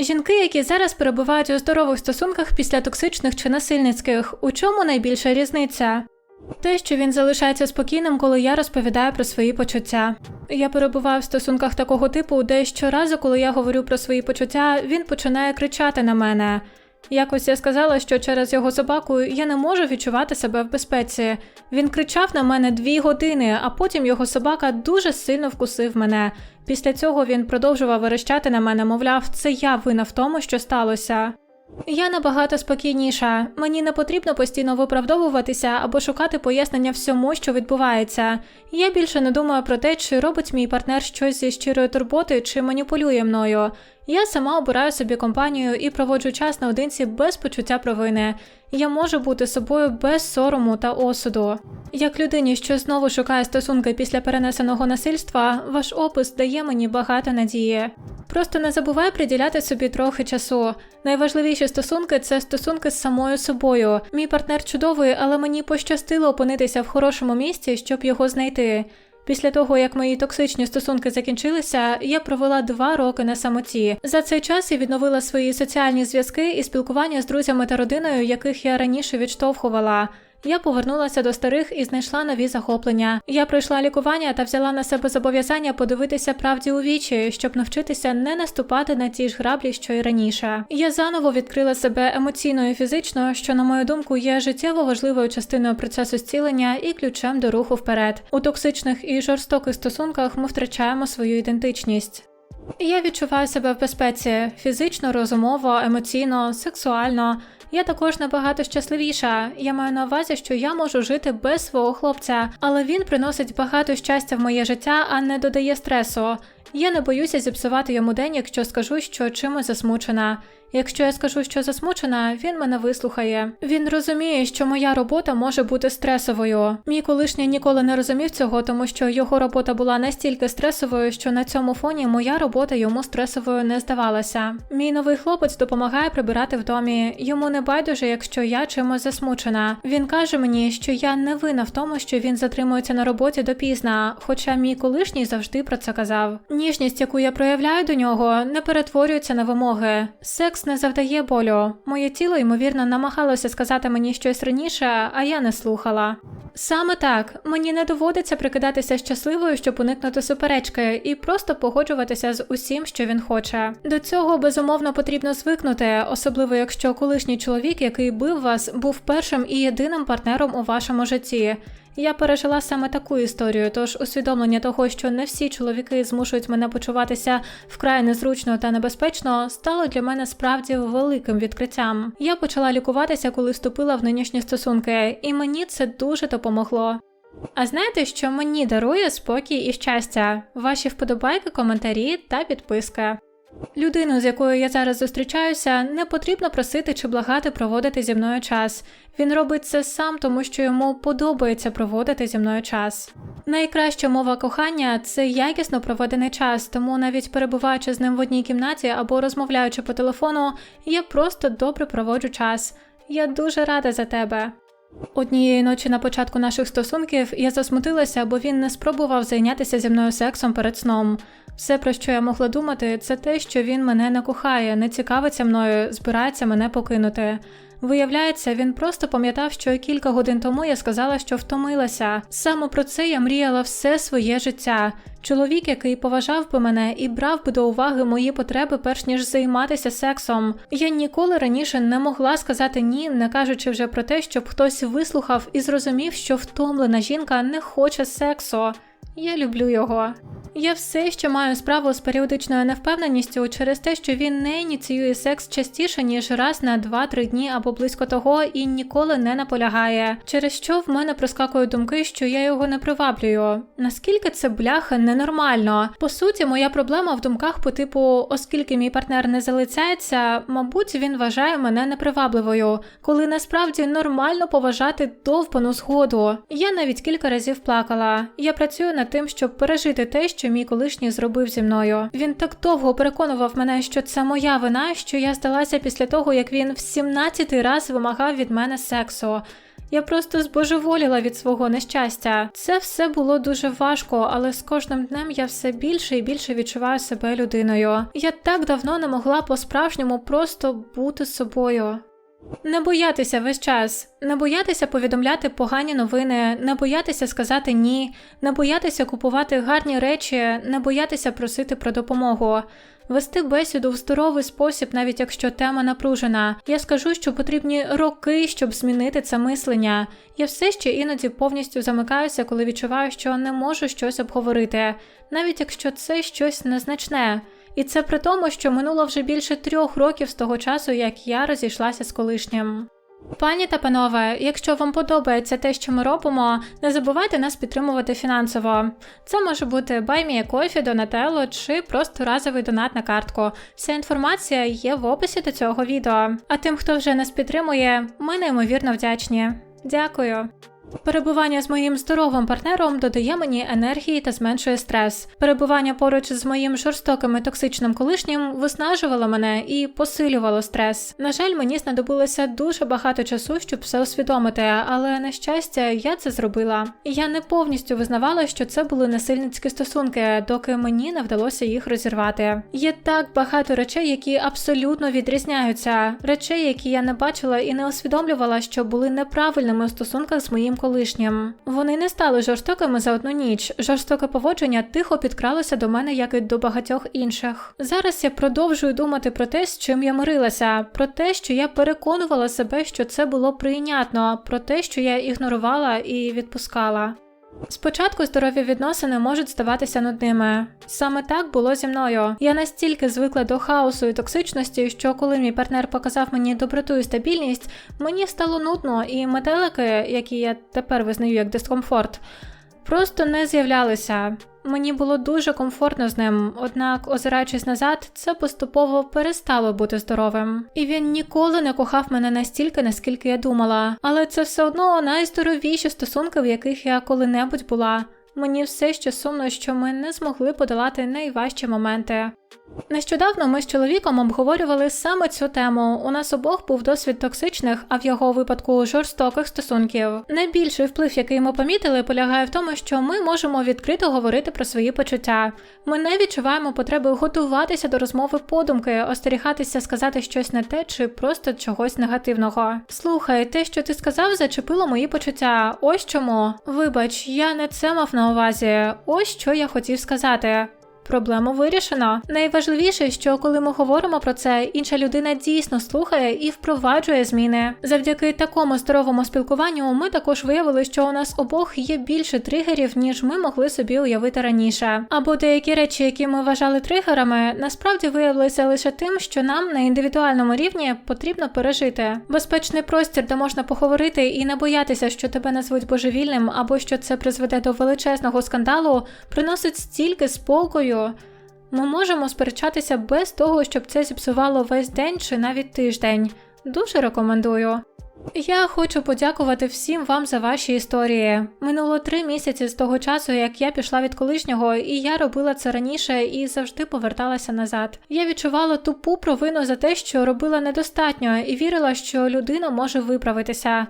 Жінки, які зараз перебувають у здорових стосунках після токсичних чи насильницьких, у чому найбільша різниця? Те, що він залишається спокійним, коли я розповідаю про свої почуття. Я перебуваю в стосунках такого типу, де щоразу, коли я говорю про свої почуття, він починає кричати на мене. Якось я сказала, що через його собаку я не можу відчувати себе в безпеці. Він кричав на мене дві години, а потім його собака дуже сильно вкусив мене. Після цього він продовжував верещати на мене, мовляв, це я вина в тому, що сталося. Я набагато спокійніша. Мені не потрібно постійно виправдовуватися або шукати пояснення всьому, що відбувається. Я більше не думаю про те, чи робить мій партнер щось зі щирої турботи, чи маніпулює мною. Я сама обираю собі компанію і проводжу час наодинці без почуття провини. Я можу бути собою без сорому та осуду. Як людині, що знову шукає стосунки після перенесеного насильства, ваш опис дає мені багато надії. Просто не забувай приділяти собі трохи часу. Найважливіші стосунки це стосунки з самою собою. Мій партнер чудовий, але мені пощастило опинитися в хорошому місці, щоб його знайти. Після того, як мої токсичні стосунки закінчилися, я провела два роки на самоті. За цей час я відновила свої соціальні зв'язки і спілкування з друзями та родиною, яких я раніше відштовхувала. Я повернулася до старих і знайшла нові захоплення. Я пройшла лікування та взяла на себе зобов'язання подивитися правді у вічі, щоб навчитися не наступати на ті ж граблі, що й раніше. Я заново відкрила себе емоційно і фізично, що, на мою думку, є життєво важливою частиною процесу зцілення і ключем до руху вперед. У токсичних і жорстоких стосунках ми втрачаємо свою ідентичність. Я відчуваю себе в безпеці фізично, розумово, емоційно, сексуально. Я також набагато щасливіша. Я маю на увазі, що я можу жити без свого хлопця, але він приносить багато щастя в моє життя, а не додає стресу. Я не боюся зіпсувати йому день, якщо скажу, що чимось засмучена. Якщо я скажу, що засмучена, він мене вислухає. Він розуміє, що моя робота може бути стресовою. Мій колишній ніколи не розумів цього, тому що його робота була настільки стресовою, що на цьому фоні моя робота йому стресовою не здавалася. Мій новий хлопець допомагає прибирати в домі. Йому не байдуже, якщо я чимось засмучена. Він каже мені, що я не вина в тому, що він затримується на роботі допізна, хоча мій колишній завжди про це казав. Ніжність, яку я проявляю до нього, не перетворюється на вимоги. Секс не завдає болю. Моє тіло, ймовірно, намагалося сказати мені щось раніше, а я не слухала. Саме так, мені не доводиться прикидатися щасливою, щоб уникнути суперечки, і просто погоджуватися з усім, що він хоче. До цього безумовно потрібно звикнути, особливо якщо колишній чоловік, який бив вас, був першим і єдиним партнером у вашому житті. Я пережила саме таку історію, тож усвідомлення того, що не всі чоловіки змушують мене почуватися вкрай незручно та небезпечно, стало для мене справді великим відкриттям. Я почала лікуватися, коли вступила в нинішні стосунки, і мені це дуже допомогло. А знаєте, що мені дарує спокій і щастя? Ваші вподобайки, коментарі та підписка. Людину, з якою я зараз зустрічаюся, не потрібно просити чи благати проводити зі мною час. Він робить це сам, тому що йому подобається проводити зі мною час. Найкраща мова кохання це якісно проведений час, тому навіть перебуваючи з ним в одній кімнаті або розмовляючи по телефону, я просто добре проводжу час. Я дуже рада за тебе. Однієї ночі на початку наших стосунків я засмутилася, бо він не спробував зайнятися зі мною сексом перед сном. Все, про що я могла думати, це те, що він мене не кохає, не цікавиться мною, збирається мене покинути. Виявляється, він просто пам'ятав, що кілька годин тому я сказала, що втомилася. Саме про це я мріяла все своє життя. Чоловік, який поважав би мене і брав би до уваги мої потреби, перш ніж займатися сексом. Я ніколи раніше не могла сказати ні, не кажучи вже про те, щоб хтось вислухав і зрозумів, що втомлена жінка не хоче сексу. Я люблю його. Я все ще маю справу з періодичною невпевненістю через те, що він не ініціює секс частіше, ніж раз на 2-3 дні або близько того, і ніколи не наполягає, через що в мене проскакують думки, що я його не приваблюю. Наскільки це бляха ненормально? По суті, моя проблема в думках по типу, оскільки мій партнер не залицяється, мабуть, він вважає мене непривабливою, коли насправді нормально поважати довбану згоду. Я навіть кілька разів плакала. Я працюю над тим, щоб пережити те, що мій колишній зробив зі мною. Він так довго переконував мене, що це моя вина, що я здалася після того, як він в 17 раз вимагав від мене сексу. Я просто збожеволіла від свого нещастя. Це все було дуже важко, але з кожним днем я все більше і більше відчуваю себе людиною. Я так давно не могла по-справжньому просто бути собою. Не боятися весь час, не боятися повідомляти погані новини, не боятися сказати ні, не боятися купувати гарні речі, не боятися просити про допомогу. Вести бесіду в здоровий спосіб, навіть якщо тема напружена. Я скажу, що потрібні роки, щоб змінити це мислення. Я все ще іноді повністю замикаюся, коли відчуваю, що не можу щось обговорити, навіть якщо це щось незначне. І це при тому, що минуло вже більше трьох років з того часу, як я розійшлася з колишнім. Пані та панове, якщо вам подобається те, що ми робимо, не забувайте нас підтримувати фінансово. Це може бути баймія кофі, донателло чи просто разовий донат на картку. Вся інформація є в описі до цього відео. А тим, хто вже нас підтримує, ми неймовірно вдячні. Дякую. Перебування з моїм здоровим партнером додає мені енергії та зменшує стрес. Перебування поруч з моїм жорстоким і токсичним колишнім виснажувало мене і посилювало стрес. На жаль, мені знадобилося дуже багато часу, щоб все усвідомити, але на щастя, я це зробила. Я не повністю визнавала, що це були насильницькі стосунки, доки мені не вдалося їх розірвати. Є так багато речей, які абсолютно відрізняються, речей, які я не бачила і не усвідомлювала, що були неправильними в стосунках з моїм колишнім. Вони не стали жорстокими за одну ніч. Жорстоке поводження тихо підкралося до мене, як і до багатьох інших. Зараз я продовжую думати про те, з чим я мирилася, про те, що я переконувала себе, що це було прийнятно, про те, що я ігнорувала і відпускала. Спочатку здорові відносини можуть здаватися нудними. Саме так було зі мною. Я настільки звикла до хаосу і токсичності, що коли мій партнер показав мені доброту і стабільність, мені стало нудно, і метелики, які я тепер визнаю як дискомфорт, просто не з'являлися. Мені було дуже комфортно з ним, однак, озираючись назад, це поступово перестало бути здоровим. І він ніколи не кохав мене настільки, наскільки я думала. Але це все одно найздоровіші стосунки, в яких я коли-небудь була. Мені все ще сумно, що ми не змогли подолати найважчі моменти. Нещодавно ми з чоловіком обговорювали саме цю тему. У нас обох був досвід токсичних, а в його випадку жорстоких стосунків. Найбільший вплив, який ми помітили, полягає в тому, що ми можемо відкрито говорити про свої почуття. Ми не відчуваємо потреби готуватися до розмови подумки, остерігатися сказати щось не те чи просто чогось негативного. Слухай, те, що ти сказав, зачепило мої почуття. Ось чому. Вибач, я не це мав на увазі. Ось що я хотів сказати. Проблему вирішено. Найважливіше, що коли ми говоримо про це, інша людина дійсно слухає і впроваджує зміни. Завдяки такому здоровому спілкуванню ми також виявили, що у нас обох є більше тригерів, ніж ми могли собі уявити раніше. Або деякі речі, які ми вважали тригерами, насправді виявилися лише тим, що нам на індивідуальному рівні потрібно пережити. Безпечний простір, де можна поговорити і не боятися, що тебе назвуть божевільним, або що це призведе до величезного скандалу, приносить стільки спокою. Ми можемо сперечатися без того, щоб це зіпсувало весь день чи навіть тиждень. Дуже рекомендую. Я хочу подякувати всім вам за ваші історії. Минуло три місяці з того часу, як я пішла від колишнього, і я робила це раніше і завжди поверталася назад. Я відчувала тупу провину за те, що робила недостатньо, і вірила, що людина може виправитися.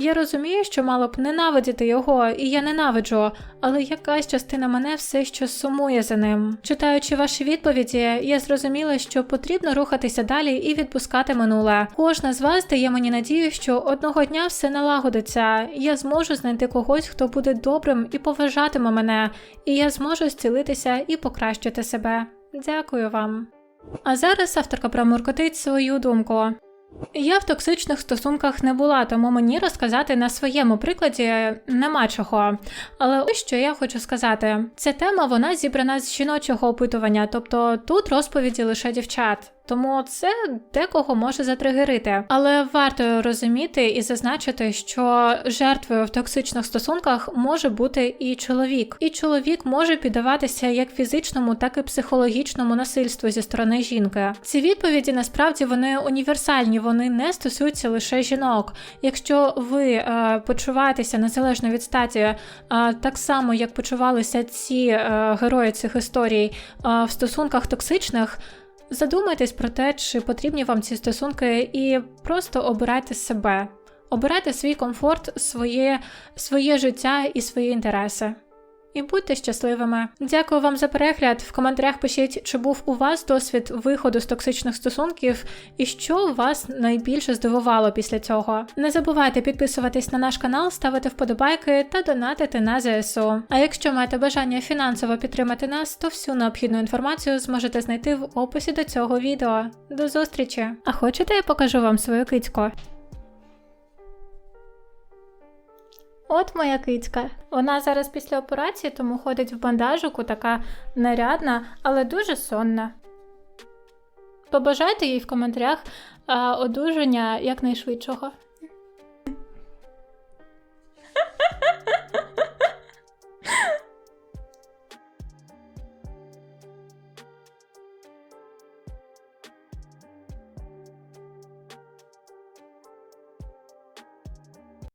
Я розумію, що мало б ненавидіти його, і я ненавиджу, але якась частина мене все ще сумує за ним. Читаючи ваші відповіді, я зрозуміла, що потрібно рухатися далі і відпускати минуле. Кожна з вас дає мені надію, що одного дня все налагодиться. Я зможу знайти когось, хто буде добрим і поважатиме мене, і я зможу зцілитися і покращити себе. Дякую вам. А зараз авторка промуркотить свою думку. Я в токсичних стосунках не була, тому мені розказати на своєму прикладі нема чого. Але ось що я хочу сказати: ця тема вона зібрана з жіночого опитування, тобто тут розповіді лише дівчат. Тому це декого може затригерити. Але варто розуміти і зазначити, що жертвою в токсичних стосунках може бути і чоловік, і чоловік може піддаватися як фізичному, так і психологічному насильству зі сторони жінки. Ці відповіді насправді вони універсальні, вони не стосуються лише жінок. Якщо ви е, почуваєтеся незалежно від статі, е, так само як почувалися ці е, герої цих історій е, в стосунках токсичних. Задумайтесь про те, чи потрібні вам ці стосунки, і просто обирайте себе. Обирайте свій комфорт, своє, своє життя і свої інтереси. І будьте щасливими. Дякую вам за перегляд. В коментарях пишіть, чи був у вас досвід виходу з токсичних стосунків і що вас найбільше здивувало після цього. Не забувайте підписуватись на наш канал, ставити вподобайки та донатити на ЗСУ. А якщо маєте бажання фінансово підтримати нас, то всю необхідну інформацію зможете знайти в описі до цього відео. До зустрічі! А хочете, я покажу вам свою кицьку? От моя кицька. Вона зараз після операції, тому ходить в бандажику, така нарядна, але дуже сонна. Побажайте їй в коментарях а, одужання якнайшвидшого.